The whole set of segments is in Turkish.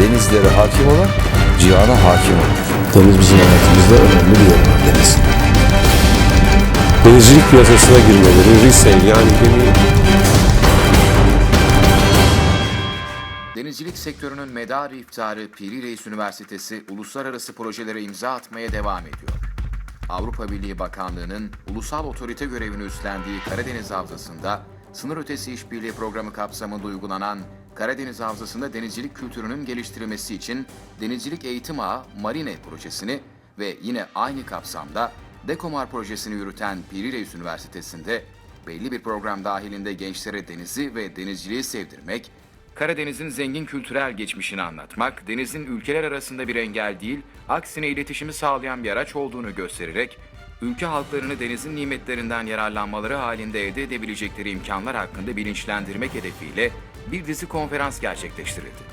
denizlere hakim olan cihana hakim olur. Deniz bizim hayatımızda önemli bir yer var deniz. denizcilik piyasasına girmeleri, resale yani gemi Denizcilik sektörünün medarı iftarı Piri Reis Üniversitesi uluslararası projelere imza atmaya devam ediyor. Avrupa Birliği Bakanlığı'nın ulusal otorite görevini üstlendiği Karadeniz Havzası'nda sınır ötesi işbirliği programı kapsamında uygulanan Karadeniz Havzası'nda denizcilik kültürünün geliştirilmesi için Denizcilik Eğitim Ağı Marine projesini ve yine aynı kapsamda Dekomar projesini yürüten Piri Reis Üniversitesi'nde belli bir program dahilinde gençlere denizi ve denizciliği sevdirmek, Karadeniz'in zengin kültürel geçmişini anlatmak, denizin ülkeler arasında bir engel değil, aksine iletişimi sağlayan bir araç olduğunu göstererek, ülke halklarını denizin nimetlerinden yararlanmaları halinde elde edebilecekleri imkanlar hakkında bilinçlendirmek hedefiyle bir dizi konferans gerçekleştirildi.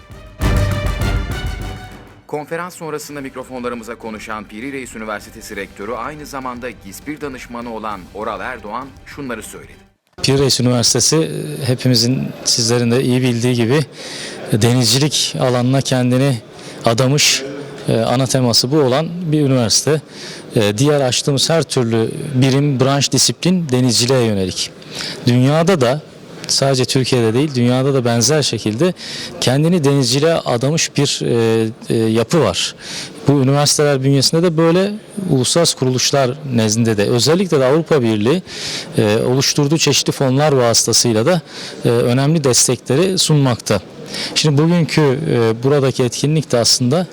Konferans sonrasında mikrofonlarımıza konuşan Piri Reis Üniversitesi Rektörü aynı zamanda GİSPİR danışmanı olan Oral Erdoğan şunları söyledi. Pir Reis Üniversitesi e, hepimizin sizlerin de iyi bildiği gibi denizcilik alanına kendini adamış e, ana teması bu olan bir üniversite. E, Diğer açtığımız her türlü birim, branş, disiplin denizciliğe yönelik. Dünyada da sadece Türkiye'de değil dünyada da benzer şekilde kendini denizciliğe adamış bir e, e, yapı var. Bu üniversiteler bünyesinde de böyle uluslararası kuruluşlar nezdinde de özellikle de Avrupa Birliği e, oluşturduğu çeşitli fonlar vasıtasıyla da e, önemli destekleri sunmakta. Şimdi bugünkü e, buradaki etkinlik de aslında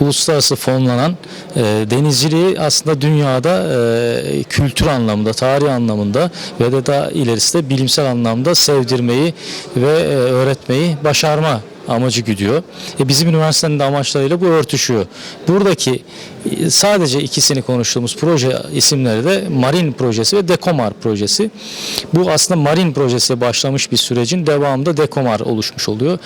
uluslararası fonlanan e, denizciliği aslında dünyada e, kültür anlamında, tarih anlamında ve de daha ilerisi de bilimsel anlamda sevdirmeyi ve e, öğretmeyi başarma amacı güdüyor. E, bizim üniversitenin de amaçlarıyla bu örtüşüyor. Buradaki e, sadece ikisini konuştuğumuz proje isimleri de Marin projesi ve Dekomar projesi. Bu aslında Marin projesiyle başlamış bir sürecin devamında Dekomar oluşmuş oluyor.